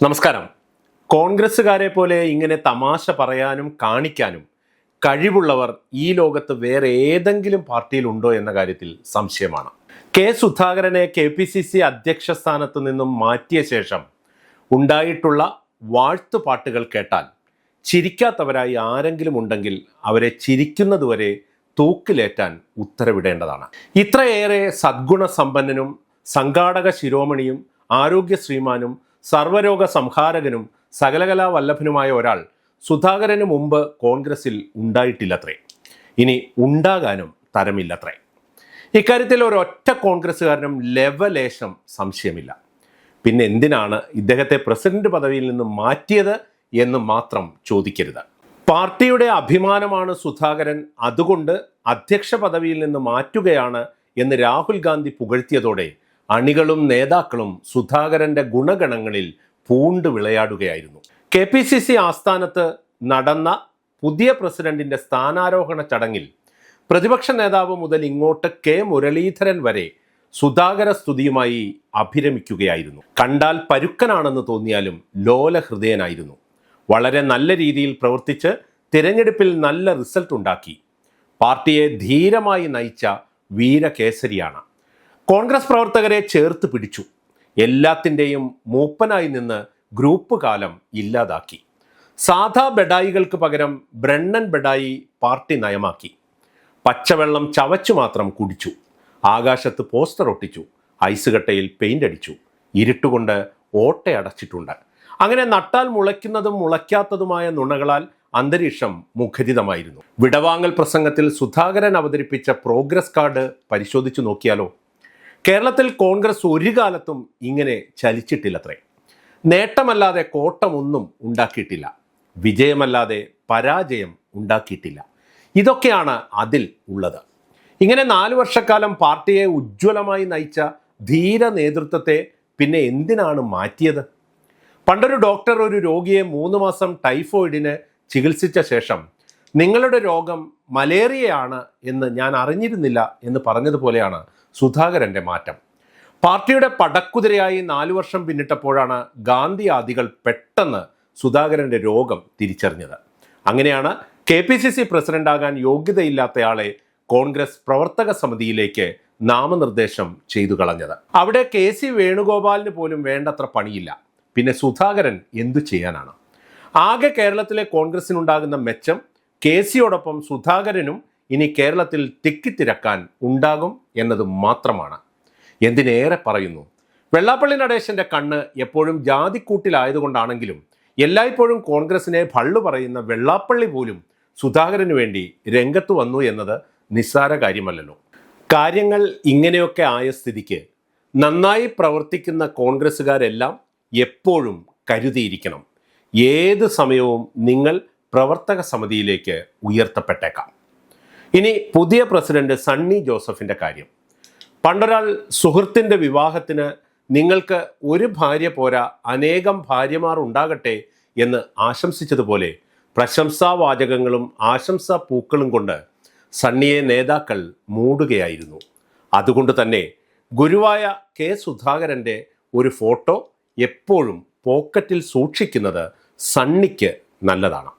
നമസ്കാരം. കോൺഗ്രസ്സുകാരെ പോലെ ഇങ്ങനെ തമാശ പറയാനും കാണിക്കാനും കഴിവുള്ളവർ ഈ ലോകത്ത് വേറെ ഏതെങ്കിലും പാർട്ടിയിലുണ്ടോ എന്ന കാര്യത്തിൽ സംശയമാണ്. കെ സുധാകരനെ കെ പി സി സി അധ്യക്ഷ സ്ഥാനത്ത് നിന്നും മാറ്റിയ ശേഷം ഉണ്ടായിട്ടുള്ള വാഴ്ത്തുപാട്ടുകൾ കേട്ടാൽ ചിരിക്കാത്തവരായി ആരെങ്കിലും ഉണ്ടെങ്കിൽ അവരെ ചിരിക്കുന്നതുവരെ തൂക്കിലേറ്റാൻ ഉത്തരവിടേണ്ടതാണ്. ഇത്രയേറെ സദ്ഗുണ സമ്പന്നനും സംഘാടക ശിരോമണിയും ആരോഗ്യ ശ്രീമാനും സർവരോഗ സംഹാരകനും സകലകലാ വല്ലഭനുമായ ഒരാൾ സുധാകരന് മുമ്പ് കോൺഗ്രസിൽ ഉണ്ടായിട്ടില്ലത്രേ. ഇനി ഉണ്ടാകാനും തരമില്ലത്രേ. ഇക്കാര്യത്തിൽ ഒരൊറ്റ കോൺഗ്രസ്സുകാരനും ലെവലേശം സംശയമില്ല. പിന്നെ എന്തിനാണ് ഇദ്ദേഹത്തെ പ്രസിഡന്റ് പദവിയിൽ നിന്ന് മാറ്റിയത് എന്ന് മാത്രം ചോദിക്കരുത്. പാർട്ടിയുടെ അഭിമാനമാണ് സുധാകരൻ അതുകൊണ്ട് അധ്യക്ഷ പദവിയിൽ നിന്ന് മാറ്റുകയാണ് എന്ന് രാഹുൽ ഗാന്ധി പുകഴ്ത്തിയതോടെ അണികളും നേതാക്കളും സുധാകരന്റെ ഗുണഗണങ്ങളിൽ പൂണ്ട് വിളയാടുകയായിരുന്നു. കെ പി സി സി ആസ്ഥാനത്ത് നടന്ന പുതിയ പ്രസിഡന്റിന്റെ സ്ഥാനാരോഹണ ചടങ്ങിൽ പ്രതിപക്ഷ നേതാവ് മുതൽ ഇങ്ങോട്ട് കെ മുരളീധരൻ വരെ സുധാകര സ്തുതിയുമായി അഭിരമിക്കുകയായിരുന്നു. കണ്ടാൽ പരുക്കനാണെന്ന് തോന്നിയാലും ലോലഹൃദയനായിരുന്നു വളരെ നല്ല രീതിയിൽ പ്രവർത്തിച്ച് തിരഞ്ഞെടുപ്പിൽ നല്ല റിസൾട്ട് ഉണ്ടാക്കി. പാർട്ടിയെ ധീരമായി നയിച്ച വീരകേസരിയാണ്. കോൺഗ്രസ് പ്രവർത്തകരെ ചേർത്ത് പിടിച്ചു. എല്ലാത്തിന്റെയും മൂപ്പനായി നിന്ന് ഗ്രൂപ്പ് കാലം ഇല്ലാതാക്കി. സാധാ ബെഡായികൾക്ക് പകരം ബ്രണ്ണൻ ബെഡായി പാർട്ടി നയമാക്കി. പച്ചവെള്ളം ചവച്ചു മാത്രം കുടിച്ചു. ആകാശത്ത് പോസ്റ്റർ ഒട്ടിച്ചു. ഐസുകട്ടയിൽ പെയിന്റ് അടിച്ചു. ഇരുട്ടുകൊണ്ട് ഓട്ടയടച്ചിട്ടുണ്ട് അങ്ങനെ നട്ടാൽ മുളയ്ക്കുന്നതും മുളയ്ക്കാത്തതുമായ നുണകളാൽ അന്തരീക്ഷം മുഖരിതമായിരുന്നു. വിടവാങ്ങൽ പ്രസംഗത്തിൽ സുധാകരൻ അവതരിപ്പിച്ച പ്രോഗ്രസ് കാർഡ് പരിശോധിച്ചു നോക്കിയാലോ? കേരളത്തിൽ കോൺഗ്രസ് ഒരു കാലത്തും ഇങ്ങനെ ചലിച്ചിട്ടില്ലത്രേ. നേട്ടമല്ലാതെ കോട്ടമൊന്നും ഉണ്ടാക്കിയിട്ടില്ല. വിജയമല്ലാതെ പരാജയം ഉണ്ടാക്കിയിട്ടില്ല. ഇതൊക്കെയാണ് അതിൽ ഉള്ളത്. ഇങ്ങനെ നാലു വർഷക്കാലം പാർട്ടിയെ ഉജ്ജ്വലമായി നയിച്ച ധീര നേതൃത്വത്തെ പിന്നെ എന്തിനാണ് മാറ്റിയത്? പണ്ടൊരു ഡോക്ടർ ഒരു രോഗിയെ മൂന്ന് മാസം ടൈഫോയിഡിന് ചികിത്സിച്ച ശേഷം നിങ്ങളുടെ രോഗം മലേറിയയാണ് എന്ന് ഞാൻ അറിഞ്ഞിരുന്നില്ല എന്ന് പറഞ്ഞതുപോലെയാണ് സുധാകരന്റെ മാറ്റം. പാർട്ടിയുടെ പടക്കുതിരയായി നാലു വർഷം പിന്നിട്ടപ്പോഴാണ് ഗാന്ധി ആദികൾ പെട്ടെന്ന് സുധാകരന്റെ രോഗം തിരിച്ചറിഞ്ഞത്. അങ്ങനെയാണ് കെ പി സി സി പ്രസിഡന്റാകാൻ യോഗ്യതയില്ലാത്തയാളെ കോൺഗ്രസ് പ്രവർത്തക സമിതിയിലേക്ക് നാമനിർദ്ദേശം ചെയ്തു കളഞ്ഞത്. അവിടെ കെ സി വേണുഗോപാലിന് പോലും വേണ്ടത്ര പണിയില്ല. പിന്നെ സുധാകരൻ എന്തു ചെയ്യാനാണ്? ആകെ കേരളത്തിലെ കോൺഗ്രസിനുണ്ടാകുന്ന മെച്ചം കെ സിയോടൊപ്പം സുധാകരനും ഇനി കേരളത്തിൽ തിക്കിത്തിരക്കാൻ ഉണ്ടാകും എന്നത് മാത്രമാണ്. എന്തിനേറെ പറയുന്നു? വെള്ളാപ്പള്ളി നടേശന്റെ കണ്ണ് എപ്പോഴും ജാതിക്കൂട്ടിലായതുകൊണ്ടാണെങ്കിലും എല്ലായ്പ്പോഴും കോൺഗ്രസിനെ ഭള്ളു പറയുന്ന വെള്ളാപ്പള്ളി പോലും സുധാകരന് വേണ്ടി രംഗത്ത് വന്നു എന്നത് നിസ്സാര കാര്യമല്ലല്ലോ. കാര്യങ്ങൾ ഇങ്ങനെയൊക്കെ ആയ സ്ഥിതിക്ക് നന്നായി പ്രവർത്തിക്കുന്ന കോൺഗ്രസ്സുകാരെല്ലാം എപ്പോഴും കരുതിയിരിക്കണം. ഏത് സമയവും നിങ്ങൾ പ്രവർത്തക സമിതിയിലേക്ക് ഉയർത്തപ്പെട്ടേക്കാം. ഇനി പുതിയ പ്രസിഡന്റ് സണ്ണി ജോസഫിന്റെ കാര്യം. പണ്ടൊരാൾ സുഹൃത്തിന്റെ വിവാഹത്തിന് നിങ്ങൾക്ക് ഒരു ഭാര്യ പോരാ അനേകം ഭാര്യമാർ ഉണ്ടാകട്ടെ എന്ന് ആശംസിച്ചതുപോലെ പ്രശംസാവാചകങ്ങളും ആശംസാ പൂക്കളും കൊണ്ട് സണ്ണിയെ നേതാക്കൾ മൂടുകയായിരുന്നു. അതുകൊണ്ട് തന്നെ ഗുരുവായ കെ സുധാകരന്റെ ഒരു ഫോട്ടോ എപ്പോഴും പോക്കറ്റിൽ സൂക്ഷിക്കുന്നത് സണ്ണിക്ക് നല്ലതാണ്.